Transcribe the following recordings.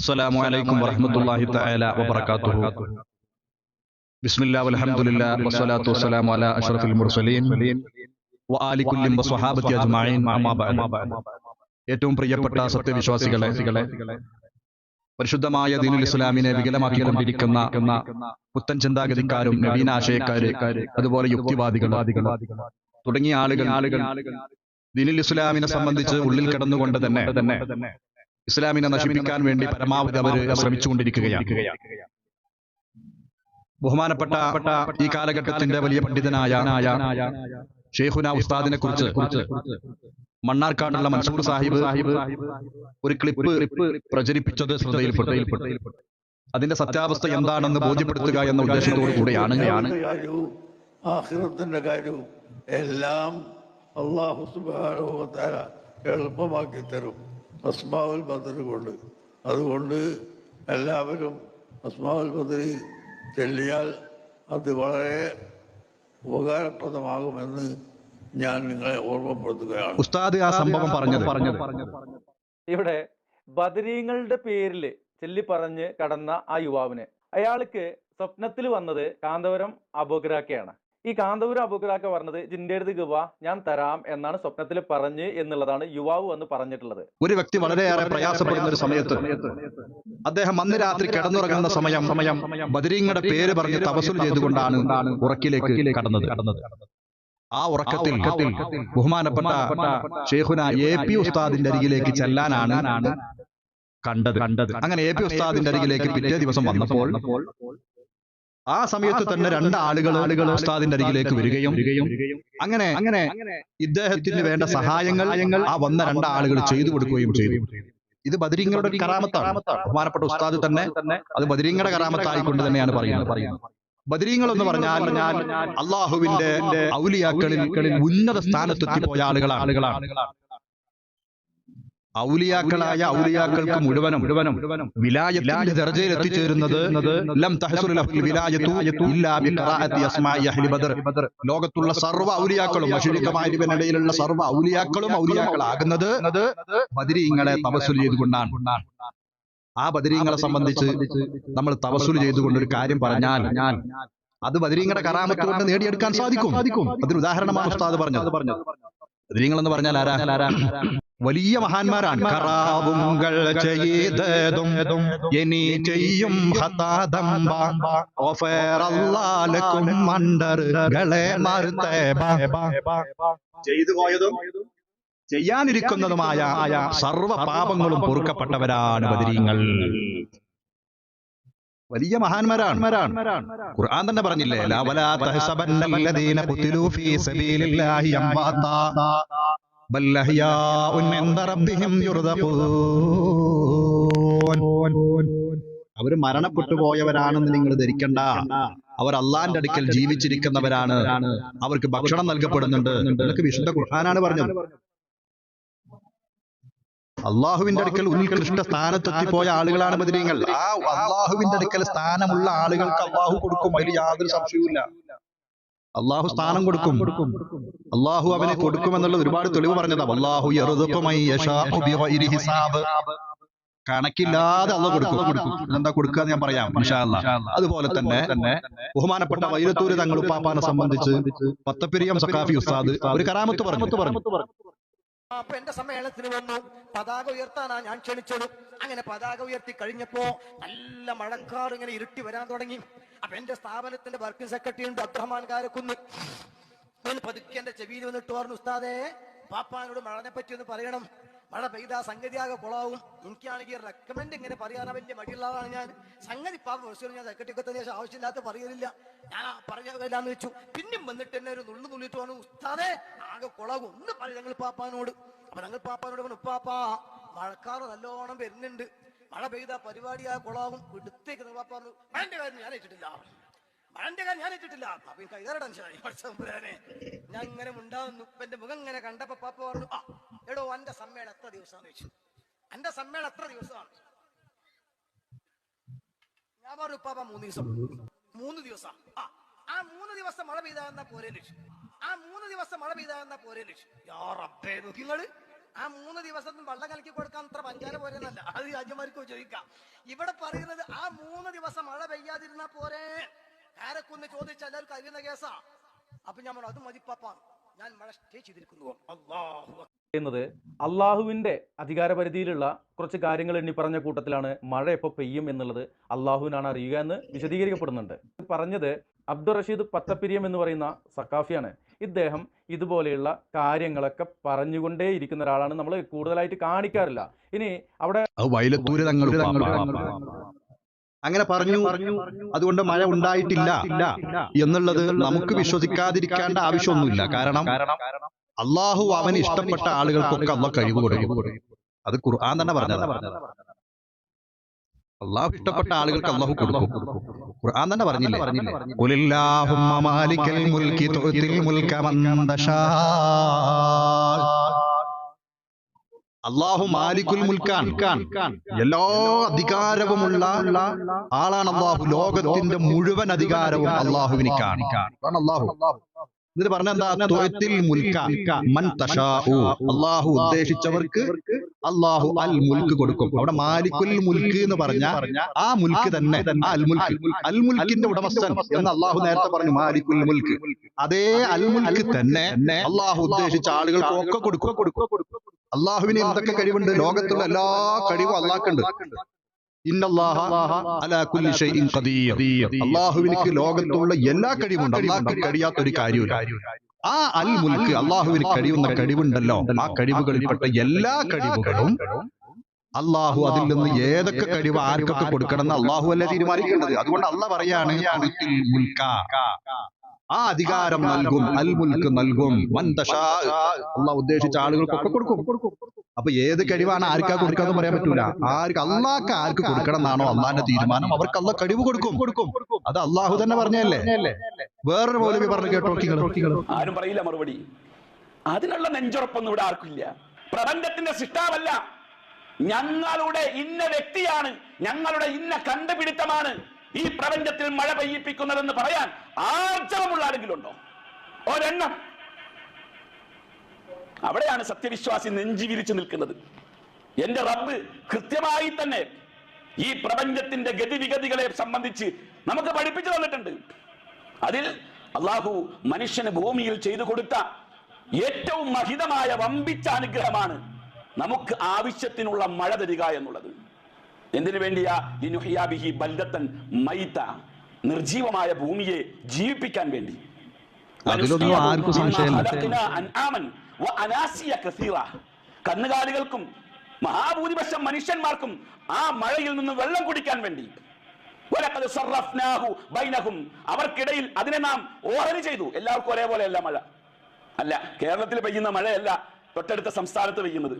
السلام عليكم ورحمة الله تعالى وبركاته بسم الله والحمد لله والصلاة والسلام على أشرف المرسلين وآل كل وصحابة أجمعين أما بعد ഏറ്റവും പ്രിയപ്പെട്ട സത്യവിശ്വാസികളെ പരിശുദ്ധമായ ദീനുൽ ഇസ്ലാമിനെ വികലമാക്കിക്കൊണ്ടിരിക്കുന്ന പുത്തൻ ചിന്താഗതിക്കാരും നവീനാശയക്കാര് അതുപോലെ യുക്തിവാദികൾ തുടങ്ങിയ ആളുകൾ ആളുകൾ ദീനുൽ ഇസ്ലാമിനെ സംബന്ധിച്ച് ഉള്ളിൽ കിടന്നുകൊണ്ട് തന്നെ തന്നെ ഇസ്ലാമിനെ നശിപ്പിക്കാൻ വേണ്ടി പരമാവധി അവർ ശ്രമിച്ചുകൊണ്ടിരിക്കുകയാണ്. ബഹുമാനപ്പെട്ട ഈ കാലഘട്ടത്തിന്റെ വലിയ പണ്ഡിതനായ ഷെയ്ഖുന ഉസ്താദിനെ കുറിച്ച് മണ്ണാർക്കാടുള്ള മൻസൂർ സാഹിബ് സാഹിബ് ഒരു ക്ലിപ്പ് ക്ലിപ്പ് പ്രചരിപ്പിച്ചത് ശ്രദ്ധയിൽപ്പെട്ടു. അതിന്റെ സത്യാവസ്ഥ എന്താണെന്ന് ബോധ്യപ്പെടുത്തുക എന്ന ഉദ്ദേശത്തോടു കൂടിയാണ് എല്ലാം അള്ളാഹു എളുപ്പമാക്കി തരും. അസ്മാവുൽ ബദർ കൊണ്ട്. അതുകൊണ്ട് എല്ലാവരും അസ്മാവുൽ ബദറി ചെല്ലിയാൽ അത് വളരെ ഉപകാരപ്രദമാകുമെന്ന് ഞാൻ നിങ്ങളെ ഓർമ്മപ്പെടുത്തുകയാണ്. ഉസ്താദ് ആ സംഭവം പറഞ്ഞത്. പറഞ്ഞത് ഇവിടെ ബദരീങ്ങളുടെ പേരിൽ ചെല്ലി പറഞ്ഞ് കടന്ന ആ യുവാവിനെ. അയാൾക്ക് സ്വപ്നത്തിൽ വന്നത് കാന്തപുരം അബുഗ്രാക്കയാണ് ഈ കാന്തപുര അബുക്കറാക്ക പറഞ്ഞത് ജിന്റെ അടുത്ത് ഗുവ ഞാൻ തരാം എന്നാണ് സ്വപ്നത്തിൽ പറഞ്ഞ് എന്നുള്ളതാണ് യുവാവ് വന്ന് പറഞ്ഞിട്ടുള്ളത്. ഒരു വ്യക്തി വളരെയേറെ പ്രയാസപ്പെടുന്ന ഒരു സമയത്ത് അദ്ദേഹം അന്ന് രാത്രി കിടന്നുറങ്ങുന്ന സമയം സമയം ബദരീങ്ങളുടെ പേര് പറഞ്ഞ് തപസ്സുൽ ചെയ്തുകൊണ്ടാണ് ഉറക്കിലേക്ക് കടന്നത്. ആ ഉറക്കത്തിൽ ബഹുമാനപ്പെട്ട ഷെയ്ഖുന എ പി ഉസ്താദിന്റെ അരികിലേക്ക് ചെല്ലാനാണ് കണ്ടത് കണ്ടത്. അങ്ങനെ എ പി ഉസ്താദിന്റെ അരികിലേക്ക് പിറ്റേ ദിവസം വന്നപ്പോൾ ആ സമയത്ത് തന്നെ രണ്ട് ആളുകൾ ആളുകൾ ഉസ്താദിന്റെ അരികിലേക്ക് വരികയും അങ്ങനെ അങ്ങനെ ഇദ്ദേഹത്തിന് വേണ്ട സഹായങ്ങൾ ആ വന്ന രണ്ട് ആളുകൾ ചെയ്തു കൊടുക്കുകയും ചെയ്തു ഇത് ബദരീങ്ങളുടെ ഒരു കറാമത്താണ്. ബഹുമാനപ്പെട്ട ഉസ്താദ് തന്നെ അത് ബദരീങ്ങളുടെ കരാമത്തായിക്കൊണ്ട് തന്നെയാണ് പറയുന്നത്. ബദരീങ്ങൾ എന്ന് പറഞ്ഞാൽ ഞാൻ അള്ളാഹുവിന്റെ ഔലിയാക്കളിൽ ഉന്നത സ്ഥാനത്തെത്തിപ്പോയ ആളുകളാണ്. ആളുകളാണ്. ഔലിയാക്കളായ ഔലിയാക്കൾക്ക് മുഴുവനും മുഴുവനും വിലായത്തിന്റെ ദർജയിൽ എത്തിച്ചേരുന്നത് ലോകത്തുള്ള സർവ ഔലിയാക്കളും മശരിക്കമാരിവനിടയിലുള്ള സർവ ഔലിയാക്കളും ഔലിയാക്കളാകുന്നത് ബദരീങ്ങളെ തപസ്സുൽ ചെയ്തുകൊണ്ടാണ്. ആ ബദരീങ്ങളെ സംബന്ധിച്ച് നമ്മൾ തപസ്സുൽ ചെയ്തുകൊണ്ട് ഒരു കാര്യം പറഞ്ഞാൽ ഞാൻ അത് ബദരീങ്ങളുടെ കറാമത്ത് കൊണ്ട് നേടിയെടുക്കാൻ സാധിക്കും. അതിന് ഉദാഹരണമാണ് ഉസ്താദ് പറഞ്ഞത്. ബദരീങ്ങൾ എന്ന് പറഞ്ഞാൽ ആരാ? വലിയ മഹാന്മാരാണ്. കറാവുങ്കൾ ചെയ്തതും ഇനി ചെയ്യും ഹതാദംബ ഓഫേറല്ലാലക്കും മണ്ടറുകളെ ചെയ്തു പോയതും ചെയ്യാനിരിക്കുന്നതുമായ സർവ പാപങ്ങളും പൊറുക്കപ്പെട്ടവരാണ് ബദരീങ്ങൾ. വലിയ മഹാന്മാരാണ്. ഖുർആൻ തന്നെ പറഞ്ഞില്ലേ? ലവലാ തഹ്സബന്നല്ലദീന ഖുതിലൂ ഫീ സബീലില്ലാഹി അംവാതാ അവർ മരണപ്പെട്ടു പോയവരാണെന്ന് നിങ്ങൾ ധരിക്കണ്ട. അവർ അള്ളാന്റെ അടുക്കൽ ജീവിച്ചിരിക്കുന്നവരാണ്. അവർക്ക് ഭക്ഷണം നൽകപ്പെടുന്നുണ്ട് നിങ്ങൾക്ക് വിശുദ്ധ ഖുർആനാണ് പറഞ്ഞത്. അള്ളാഹുവിന്റെ അടുക്കൽ ഉത്കൃഷ്ട സ്ഥാനത്തെത്തിപ്പോയ ആളുകളാണ് ബദരീങ്ങൾ ആ അള്ളാഹുവിന്റെ അടുക്കൽ സ്ഥാനമുള്ള ആളുകൾക്ക് അള്ളാഹു കൊടുക്കും. അതിൽ യാതൊരു സംശയവുമില്ല. അള്ളാഹു സ്ഥാനം കൊടുക്കും. അള്ളാഹു അവനെ കൊടുക്കുമെന്നുള്ളത് ഒരുപാട് തെളിവ് പറഞ്ഞതാ. അള്ളാഹു കണക്കില്ലാതെ അള്ള കൊടുക്കും. എന്താ കൊടുക്കുക ഞാൻ പറയാം. ഇൻഷാ അല്ലാ. അതുപോലെ തന്നെ ബഹുമാനപ്പെട്ട വൈരത്തൂര് തങ്ങൾ ഉപ്പാപ്പാനെ സംബന്ധിച്ച് പത്തപ്പെരിയം സഖാഫി ഉസ്താദ് ഒരു കരാമത്ത് പറഞ്ഞു. പറഞ്ഞു. അപ്പൊ എന്റെ സമ്മേളനത്തിന് വന്നു. പതാക ഉയർത്താനാ ഞാൻ ക്ഷണിച്ചത്. അങ്ങനെ പതാക ഉയർത്തി കഴിഞ്ഞപ്പോ നല്ല മഴക്കാർ ഇങ്ങനെ ഇരുട്ടി വരാൻ തുടങ്ങി. അപ്പൊ എന്റെ സ്ഥാപനത്തിന്റെ വർക്കിംഗ് സെക്രട്ടറി ഉണ്ട് അബ്ദുറഹ്മാൻ കാരക്കുന്ന്. പതുക്കെ എന്റെ ചെവിയിൽ വന്നിട്ട് പറഞ്ഞു ഉസ്താദേ പാപ്പാനോട് മഴനെ പറ്റി ഒന്ന് പറയണം. മഴ പെയ്താ സംഗതിയാകെ കൊളാവും. എനിക്കാണെങ്കിൽ റെക്കമെൻഡ് ഇങ്ങനെ പറയാനാ വലിയ മടിയുള്ളതാണ് ഞാൻ. സംഗതി പാപ്പ പ്രശ്നം ഞാൻ സെക്രട്ടറി തന്നെ ആവശ്യമില്ലാത്ത പറയലില്ല. ഞാൻ ആ പറഞ്ഞതെല്ലാം വെച്ചു. പിന്നെയും വന്നിട്ട് എന്നെ ഒരു നുള്ളു നുള്ളിട്ട് വന്നു ഉസ്താദേ ആകെ കൊളാകും ഒന്ന് പറയും ഞങ്ങൾ പാപ്പാനോട്. അപ്പൊ ഞങ്ങൾ പാപ്പാനോട് പറഞ്ഞു ഉപ്പാപ്പാ മഴക്കാറ് നല്ലോണം വരുന്നുണ്ട്. മഴ പെയ്താ പരിപാടിയാ കുളാവും. എടുത്തേക്ക് പാപ്പ പറഞ്ഞു മഴന്റെ കാര്യം ഞാൻ ഏറ്റിട്ടില്ല മഴന്റെ കാര്യം ഞാൻ ഇട്ടിട്ടില്ല. അപ്പൊ കൈകാര ടെൻഷനായി പഠിച്ചേ ഞാൻ ഇങ്ങനെ ഉണ്ടാവുന്നു എന്റെ മുഖം ഇങ്ങനെ കണ്ടപ്പോ പാപ്പ പറഞ്ഞു ആ എടോ എന്റെ സമ്മേളനം എത്ര ദിവസമാണ് ചോദിച്ചു. എന്റെ സമ്മേളനം എത്ര ദിവസമാണ്? ഞാൻ പറഞ്ഞു പാപ്പ മൂന്ന് ദിവസം. മൂന്ന് ദിവസം. ആ ആ മൂന്ന് ദിവസം മഴ പെയ്താ എന്നാ പോരെ ലക്ഷ്യം ആ മൂന്ന് ദിവസം മഴ പെയ്താ എന്നാ പോരെ ലക്ഷ്യം യാ റബ്ബേ നിങ്ങൾ ആ മൂന്ന് ദിവസം വെള്ളം കലക്കി കൊടുക്കാൻ അത്ര പഞ്ചാര പോരെന്നല്ല അത് രാജ്യമാർക്ക് ചോദിക്കാം. ഇവിടെ പറയുന്നത് ആ മൂന്ന് ദിവസം മഴ പെയ്യാതിരുന്നാ പോരെ. കാരക്കൊന്ന് ചോദിച്ചാൽ എല്ലാവർക്കും അറിയുന്ന കേസാ. അപ്പൊ ഞാൻ പറഞ്ഞു, അത് മതിപ്പാപ്പ ഞാൻ മഴ സ്റ്റേ ചെയ്തിരിക്കുന്നു. അള്ളാഹു ചെയ്യുന്നത് അള്ളാഹുവിന്റെ അധികാരപരിധിയിലുള്ള കുറച്ച് കാര്യങ്ങൾ എണ്ണി പറഞ്ഞ കൂട്ടത്തിലാണ് മഴ എപ്പോൾ പെയ്യും എന്നുള്ളത് അള്ളാഹുവിനാണ് അറിയുക എന്ന് വിശദീകരിക്കപ്പെടുന്നുണ്ട്. പറഞ്ഞത് അബ്ദുൾ റഷീദ് പത്തപ്പിരിയം എന്ന് പറയുന്ന സക്കാഫിയാണ് ഇദ്ദേഹം ഇതുപോലെയുള്ള കാര്യങ്ങളൊക്കെ പറഞ്ഞുകൊണ്ടേ ഇരിക്കുന്ന ഒരാളാണ് നമ്മൾ കൂടുതലായിട്ട് കാണിക്കാറില്ല. ഇനി അവിടെ അങ്ങനെ പറഞ്ഞു അതുകൊണ്ട് മഴ ഉണ്ടായിട്ടില്ല എന്നുള്ളത് നമുക്ക് വിശ്വസിക്കാതിരിക്കേണ്ട ആവശ്യമൊന്നുമില്ല. കാരണം അള്ളാഹു അവന് ഇഷ്ടപ്പെട്ട ആളുകൾക്കൊക്കെ അള്ള കഴിവ് കൊടുക്കും. അത് ഖുർആൻ തന്നെ പറഞ്ഞത് അള്ളാഹു ഇഷ്ടപ്പെട്ട ആളുകൾക്ക് അള്ളാഹു കൊടുക്കും. ഖുർആൻ തന്നെ പറഞ്ഞില്ലേ? ഖുലില്ലാഹുമ്മ അള്ളാഹു മാലിക്കുൽ മുൽക്കാൻ. എല്ലാ അധികാരവുമുള്ള ആളാണ് അള്ളാഹു ലോകത്തിന്റെ മുഴുവൻ അധികാരവും അള്ളാഹുവിന് അള്ളാഹു എന്നിട്ട് തശാഉ അള്ളാഹു ഉദ്ദേശിച്ചവർക്ക് അള്ളാഹു അൽ മുൽക്ക് കൊടുക്കും. അവിടെ മാലിക്കുൽ മുൽക്ക് എന്ന് പറഞ്ഞ ആ മുൽക്ക് തന്നെ. അൽ മുൽക്ക്. അൽ മുൽക്കിന്റെ ഉടമസ്ഥൻ എന്ന് അള്ളാഹു നേരത്തെ പറഞ്ഞു മാലിക്കുൽ മുൽക്ക്. അതേ അൽ മുൽക്ക് തന്നെ അള്ളാഹു ഉദ്ദേശിച്ച ആളുകൾക്ക് ഒക്കെ കൊടുക്കും. അള്ളാഹുവിന് എന്തൊക്കെ കഴിവുണ്ട്? ലോകത്തുള്ള എല്ലാ കഴിവും അള്ളാഹ്ക്കുണ്ട്. അള്ളാഹുവിനിക്ക് ലോകത്തുള്ള എല്ലാ കഴിവുണ്ട്. അള്ളാഹ്ക്ക് കഴിയാത്ത ഒരു കാര്യമില്ല ആ അൽ മുൽക്ക് അള്ളാഹുവിന് കഴിയുന്ന കഴിവുണ്ടല്ലോ. ആ കഴിവുകളിൽപ്പെട്ട എല്ലാ കഴിവുകളും അള്ളാഹു അതിൽ നിന്ന് ഏതൊക്കെ കഴിവ് ആർക്കൊക്കെ കൊടുക്കണം എന്ന് അള്ളാഹു അല്ലെ തീരുമാനിക്കേണ്ടത്? അതുകൊണ്ട് അള്ള പറയാണ്. ആ അധികാരം നൽകും അൽ മുൽക്ക് നൽകും. മൻ ദശാ അള്ളാഹ് ഉദ്ദേശിച്ച ആളുകൾക്കൊക്കെ കൊടുക്കും. അപ്പൊ ഏത് കഴിവാണ് ആർക്കാ കൊടുക്കാന്ന് പറയാൻ പറ്റൂല. ആർക്ക് അള്ളാഹ്ക്ക് ആർക്ക് കൊടുക്കണം എന്നാണോ അള്ളാന്റെ തീരുമാനം. അവർക്ക് അള്ളാഹ് കഴിവ് കൊടുക്കും. കൊടുക്കും. അത് അള്ളാഹു തന്നെ പറഞ്ഞല്ലേ വേറൊരു മൗലവി പറഞ്ഞു കേട്ടോ ആരും പറയില്ല മറുപടി. അതിനുള്ള നെഞ്ചുറപ്പൊന്നും ഇവിടെ ആർക്കില്ല പ്രപഞ്ചത്തിന്റെ സൃഷ്ടാവല്ല. ഞങ്ങളുടെ ഇന്ന വ്യക്തിയാണ്. ഞങ്ങളുടെ ഇന്ന കണ്ടുപിടുത്തമാണ്. ഈ പ്രപഞ്ചത്തിൽ മഴ പെയ്യിപ്പിക്കുന്നതെന്ന് പറയാൻ ആർജവമുള്ള ആരെങ്കിലും ഉണ്ടോ ഒരെണ്ണം. അവിടെയാണ് സത്യവിശ്വാസി നെഞ്ചി വിരിച്ചു നിൽക്കുന്നത്. എന്റെ റബ്ബ് കൃത്യമായി തന്നെ ഈ പ്രപഞ്ചത്തിന്റെ ഗതിവിഗതികളെ സംബന്ധിച്ച് നമുക്ക് പഠിപ്പിച്ചു തന്നിട്ടുണ്ട്. അതിൽ അള്ളാഹു മനുഷ്യന് ഭൂമിയിൽ ചെയ്തു കൊടുത്ത ഏറ്റവും മഹിതമായ വമ്പിച്ച അനുഗ്രഹമാണ് നമുക്ക് ആവശ്യത്തിനുള്ള മഴ തരിക എന്നുള്ളത്. എന്തിനു വേണ്ടിയാ? ലിനുഹിയാ ബിഹി ബൽദത്തൻ മൈത നിർജീവമായ ഭൂമിയെ ജീവിപ്പിക്കാൻ വേണ്ടി. കന്നുകാലികൾക്കും മഹാഭൂരിപക്ഷം മനുഷ്യന്മാർക്കും ആ മഴയിൽ നിന്ന് വെള്ളം കുടിക്കാൻ വേണ്ടി. അവർക്കിടയിൽ അതിനെ നാം ഓഹരി ചെയ്തു. എല്ലാവർക്കും ഒരേപോലെയല്ല മഴ. അല്ല കേരളത്തിൽ പെയ്യുന്ന മഴയല്ല തൊട്ടടുത്ത സംസ്ഥാനത്ത് പെയ്യുന്നത്.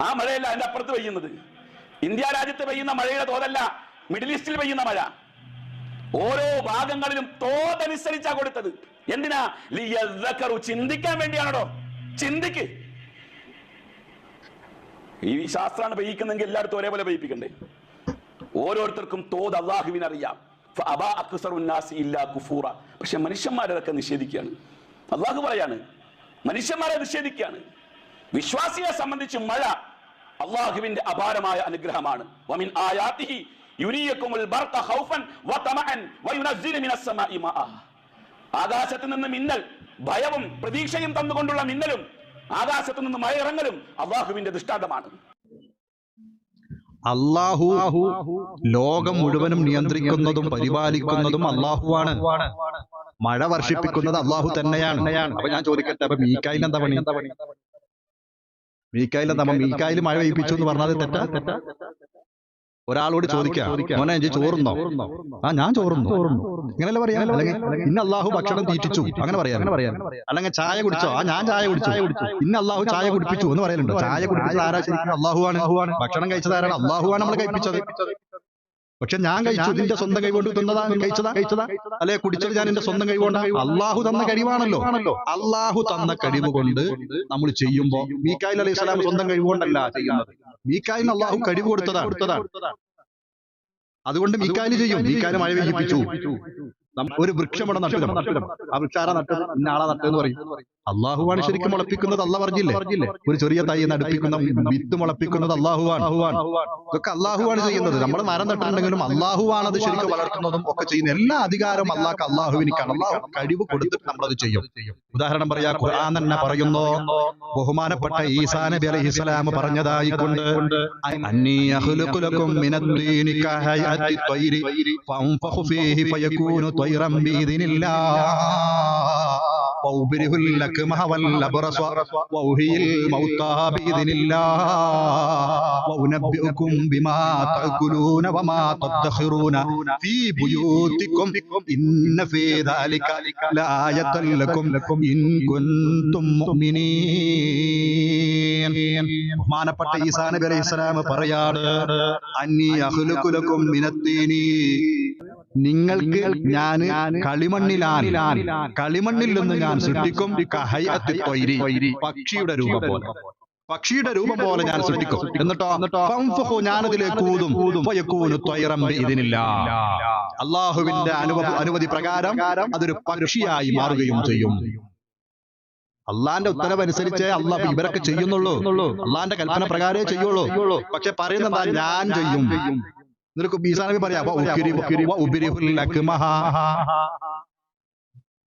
ആ മഴയല്ല അതിന്റെ അപ്പുറത്ത് പെയ്യുന്നത്. ഇന്ത്യ രാജ്യത്ത് പെയ്യുന്ന മഴയുടെ തോതല്ല മിഡിൽ ഈസ്റ്റിൽ പെയ്യുന്ന മഴ. ഓരോ ഭാഗങ്ങളിലും തോതനുസരിച്ചാ കൊടുത്തത്. എന്തിനാ? ചിന്തിക്കാൻ വേണ്ടിയാണോ ചിന്തിക്ക്. ഈ ശാസ്ത്രമാണ് പെയ്യിക്കുന്നെങ്കിൽ എല്ലായിടത്തും ഒരേപോലെ പെയ്യിപ്പിക്കണ്ടേ. ഓരോരുത്തർക്കും തോത് അള്ളാഹുവിനറിയാം. പക്ഷെ മനുഷ്യന്മാരതൊക്കെ നിഷേധിക്കുകയാണ്. അള്ളാഹു പറയാണ് മനുഷ്യന്മാരെ നിഷേധിക്കുകയാണ്. വിശ്വാസിയെ സംബന്ധിച്ച് മഴ അള്ളാഹുവിന്റെ അപാരമായ അനുഗ്രഹമാണ്. വമിൻ ഖൗഫൻ മാഅ. ആകാശത്ത് നിന്ന് മിന്നൽ ഭയവും പ്രതീക്ഷയും തന്നുകൊണ്ടുള്ള മിന്നലും ആകാശത്ത് നിന്ന് മഴ ഇറങ്ങലും അള്ളാഹുവിന്റെ ദൃഷ്ടാന്തമാണ്. അള്ളാഹു ലോകം മുഴുവനും നിയന്ത്രിക്കുന്നതും പരിപാലിക്കുന്നതും അള്ളാഹുവാണ്. മഴ വർഷിപ്പിക്കുന്നത് അള്ളാഹു തന്നെയാണ്. അപ്പൊ ഞാൻ ചോദിക്കട്ടെ അപ്പൊ മീക്കായിൽ എന്താ പണി? മീക്കായിൽ നമ്മ മീക്കായിൽ മഴ പെയ്യിപ്പിച്ചു എന്ന് പറഞ്ഞാൽ തെറ്റാ? തെറ്റാ? ഒരാളോട് ചോദിക്കാം. മോനെ ചോറുന്നോ? ആ ഞാൻ ചോറുന്നു. ഇങ്ങനല്ലേ പറയാ? അല്ലെങ്കിൽ ഇന്ന അള്ളാഹു ഭക്ഷണം തീറ്റിച്ചു. അങ്ങനെ പറയാം അങ്ങനെ പറയാം അല്ലെങ്കിൽ ചായ കുടിച്ചോ? ആ ഞാൻ ചായ കുടിച്ചു. ഇന്ന അള്ളാഹു ചായ കുടിപ്പിച്ചു എന്ന് പറയലുണ്ടോ ചായ കുടിച്ചത് ആരാ? ശരിക്കും അള്ളാഹുവാണ് ഭക്ഷണം കഴിച്ചത് ആരാണ്? അള്ളാഹു ആണ് നമ്മൾ കഴിപ്പിച്ചത്. പക്ഷെ ഞാൻ കഴിച്ചു എന്റെ സ്വന്തം കൈ കൊണ്ട് തിന്നതാ കഴിച്ചതാ? കഴിച്ചതാ? അല്ലെ? കുടിച്ചത് ഞാൻ എന്റെ സ്വന്തം കൈ കൊണ്ടാ അള്ളാഹു തന്ന കഴിവാണല്ലോ. അള്ളാഹു തന്ന കഴിവ് കൊണ്ട് നമ്മൾ ചെയ്യുമ്പോ മീക്കായിൽ അലൈഹി സ്വലാം സ്വന്തം കഴിവ് കൊണ്ടല്ല ചെയ്യുന്നത്. മീക്കായിന് അള്ളാഹു കഴിവ് കൊടുത്തതാണ്. അതുകൊണ്ട് മീക്കായിൽ ചെയ്യും. മീക്കായിൽ മഴ പെയ്യിപ്പിച്ചു. ഒരു വൃക്ഷം ഇവിടെ നട്ടു ആ വൃക്ഷാര നട്ടത് ഇന്ന ആളാ നട്ടെന്ന് പറയും. അള്ളാഹുവാണ് ശരിക്കും മുളപ്പിക്കുന്നത് അല്ല പറഞ്ഞില്ലേ? ഒരു ചെറിയ തൈ നടുപ്പിക്കുന്ന വിത്ത് മുളപ്പിക്കുന്നത് അള്ളാഹുവാണ്. ഇതൊക്കെ അള്ളാഹുവാണ് ചെയ്യുന്നത്. നമ്മൾ മരം നട്ടിട്ടുണ്ടെങ്കിലും അള്ളാഹുവാണ് അത് ശരിക്കും വളർത്തുന്നതും ഒക്കെ ചെയ്യുന്ന എല്ലാ അധികാരവും അള്ളാഹ് അള്ളാഹുവിനിക്കാണ്. അള്ളാഹു കഴിവ് കൊടുത്തിട്ട് നമ്മളത് ചെയ്യും. ഉദാഹരണം പറയാ ഖുർആൻ തന്നെ പറയുന്നു ബഹുമാനപ്പെട്ട ഈസാ നബി അലൈഹി സ്വലാം പറഞ്ഞതായിക്കൊണ്ട് അന്നീ മിനദ്ദീനി ഫംഫഖു ഫീഹി ഫഅൻഫഖു طيرا بإذن الله وأبره الأكمه والأبرص وأهي الموتى بإذن الله وأنبئكم بما تأكلون وما تدخرون في بيوتكم إن في ذلك لآية لكم لكم إن كنتم مؤمنين ബഹുമാനപ്പെട്ട ഈസാ നബി അലൈഹി സ്വലാം പറയാണ് അന്നി അഹ്ലുക്കുലക്കും മിനത്തീനി നിങ്ങൾക്ക് ഞാൻ കളിമണ്ണിലാൻ കളിമണ്ണിൽ നിന്ന് ഞാൻ സൃഷ്ടിക്കും. പക്ഷിയുടെ രൂപം പോലെ. പക്ഷിയുടെ രൂപം പോലെ ഞാൻ സൃഷ്ടിക്കും. എന്നിട്ടോ? എന്നിട്ടോ? ഞാനതിലേക്ക് ഊതും ഇതിനില്ല. അള്ളാഹുവിന്റെ അനുഭവ അനുമതി പ്രകാരം അതൊരു പക്ഷിയായി മാറുകയും ചെയ്യും. അള്ളാന്റെ ഉത്തരവ് അനുസരിച്ച് അള്ളാഹ് ഇവരൊക്കെ ചെയ്യുന്നുള്ളൂ. അള്ളാന്റെ കൽപ്പന പ്രകാരമേ ചെയ്യുള്ളൂ. പക്ഷെ പറയുന്നത് ഞാൻ ചെയ്യും. നിനക്ക് ബീസാനബി പറയാ.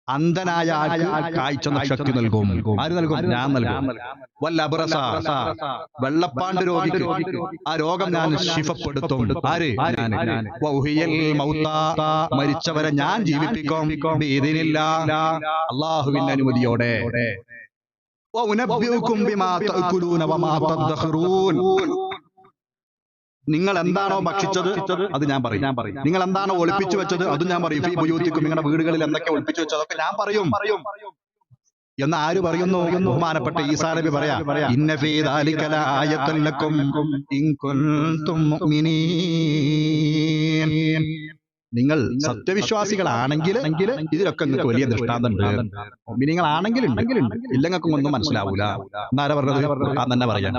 അന്ധനായ കാഴ്ച ശക്തി നൽകും. ആര് നൽകും? ഞാൻ നൽകും? വല്ല അബ്രസ വെള്ളപ്പാണ്ട് രോഗിക്ക് ആ രോഗം ഞാൻ ശിഫപ്പെടുത്തും. ആര്? മരിച്ചവരെ ഞാൻ ജീവിപ്പിക്കും. ഇതിനില്ല അള്ളാഹുവിന്റെ അനുമതിയോടെ. വഉനബ്ബിഉക്കും ബിമാ തഅകുലൂന വമാ തദ്ഖറൂൻ നിങ്ങൾ എന്താണോ ഭക്ഷിച്ചത് അത് ഞാൻ പറയും. ഞാൻ പറയും. നിങ്ങൾ എന്താണോ ഒളിപ്പിച്ചു വെച്ചത് അത് ഞാൻ പറയും. ഉപയോഗിക്കും നിങ്ങളുടെ വീടുകളിൽ എന്തൊക്കെ ഒളിപ്പിച്ചു വെച്ചത് അതൊക്കെ ഞാൻ പറയും. പറയും. എന്ന് ആര് പറയുന്നു? ബഹുമാനപ്പെട്ട ഈസാ നബി പറയാ. നിങ്ങൾ സത്യവിശ്വാസികളാണെങ്കിൽ ഇതിലൊക്കെ നിങ്ങൾക്ക് വലിയ ദൃഷ്ടാന്തമുണ്ട്. മുഅ്മിനീങ്ങളാണെങ്കിൽ ഉണ്ടെങ്കിൽ ഇല്ലെങ്കിൽ ഒന്നും മനസ്സിലാവൂല. എന്നാരാ പറഞ്ഞത്? ആ തന്നെ പറയാൻ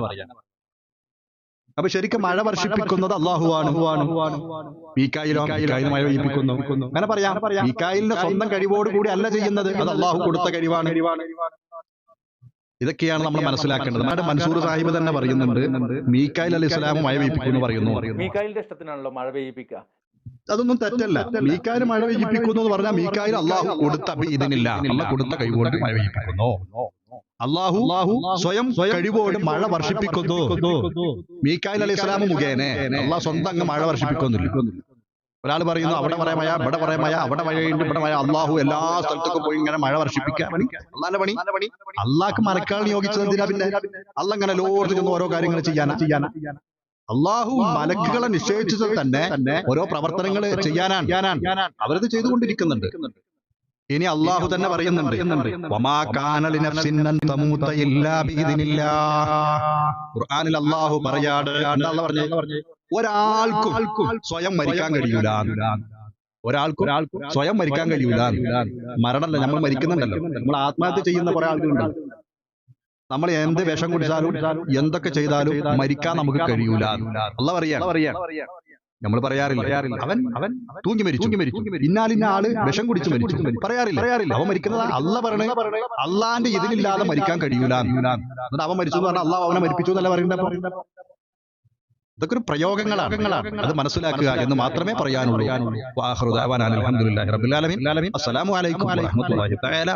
അപ്പൊ ശരിക്കും മഴ വർഷിപ്പിക്കുന്നത് അള്ളാഹുവാണ്. മഴ പെയ്യിപ്പിക്കുന്നു അങ്ങനെ പറയാം മീക്കായിലിന്റെ സ്വന്തം കഴിവോട് കൂടി അല്ല ചെയ്യുന്നത് അത് അള്ളാഹു കൊടുത്ത കഴിവാണ്. ഇതൊക്കെയാണ് നമ്മൾ മനസ്സിലാക്കേണ്ടത്. നമ്മുടെ മൻസൂർ സാഹിബ് തന്നെ പറയുന്നുണ്ട് മീക്കായിൽ അലി ഇസ്ലാം മഴ പെയ്യിപ്പിക്കുന്നു പറയുന്നു. മീക്കായിലിന്റെ ഇഷ്ടത്തിനാണല്ലോ മഴ പെയ്യിപ്പിക്കുക അതൊന്നും തെറ്റല്ല. മീക്കായിൽ മഴ പെയ്യിപ്പിക്കുന്നു എന്ന് പറഞ്ഞാൽ മീക്കായിൽ അള്ളാഹു കൊടുത്ത ഇതിനില്ല. അല്ല കൊടുത്ത കഴിവുകൊണ്ട് മഴ പെയ്യിപ്പിക്കുന്നു. അള്ളാഹു സ്വയം കഴിവോട് മഴ വർഷിപ്പിക്കുന്നു. മീക്കായിൽ അലി ഇസ്ലാം മുഖേന അള്ളാഹ് സ്വന്തം അങ്ങ് മഴ വർഷിപ്പിക്കുന്നില്ല. ഒരാൾ പറയുന്നു അവിടെ പറയാമയാ മഴ ഇവിടെ പറയാ മഴ അവിടെ മഴയുണ്ട് ഇവിടെ മഴ അള്ളാഹു എല്ലാ സ്ഥലത്തേക്കും പോയി ഇങ്ങനെ മഴ വർഷിപ്പിക്കാൻ അള്ളാന്റെ പണി? അള്ളാഹ്ക്ക് മരക്കാൾ നിയോഗിച്ചത് എന്തിനാ പിന്നെ? അല്ല ഇങ്ങനെ ലോകത്ത് ചെന്ന് ഓരോ കാര്യങ്ങൾ ചെയ്യാനാ? ചെയ്യാനാ അള്ളാഹു മലക്കുകളെ നിശ്ചയിച്ചത് തന്നെ ഓരോ പ്രവർത്തനങ്ങൾ ചെയ്യാനാണ്. അവരത് ചെയ്തുകൊണ്ടിരിക്കുന്നുണ്ട്. ഇനി അള്ളാഹു തന്നെ പറയുന്നുണ്ട്. അള്ളാഹു പറയാട്. ഒരാൾക്കും സ്വയം മരിക്കാൻ കഴിയൂല ഒരാൾക്കും സ്വയം മരിക്കാൻ കഴിയൂല മരണമല്ല നമ്മൾ മരിക്കുന്നുണ്ടല്ലോ. നമ്മൾ ആത്മഹത്യ ചെയ്യുന്ന കുറെ ആളുകളുണ്ട്. നമ്മൾ എന്ത് വിഷം കുടിച്ചാലും എന്തൊക്കെ ചെയ്താലും മരിക്കാൻ നമുക്ക് കഴിയൂല അല്ല പറയാ നമ്മൾ പറയാറില്ല. അവൻ അവൻ തൂങ്ങി മരിച്ചു. ഇന്നാലിന്ന ആൾ വിഷം കുടിച്ചു മരിച്ചു. പറയാറില്ല. പറയാറില്ല. അവൻ മരിക്കുന്നത് അല്ല പറയണേ അള്ളാന്റെ ഇതിലില്ലാതെ മരിക്കാൻ കഴിയൂല. എന്നിട്ട് അവൻ മരിച്ചു എന്ന് പറഞ്ഞാൽ അള്ളാഹ് അവനെ മരിപ്പിച്ചു എന്നല്ല പറയണ്ട ഇതൊക്കെ ഒരു പ്രയോഗങ്ങളാണ്. അത് മനസ്സിലാക്കുക എന്ന് മാത്രമേ പറയാനുള്ളൂ. അസ്സലാമു അലൈക്കും വറഹ്മത്തുള്ളാഹി തആല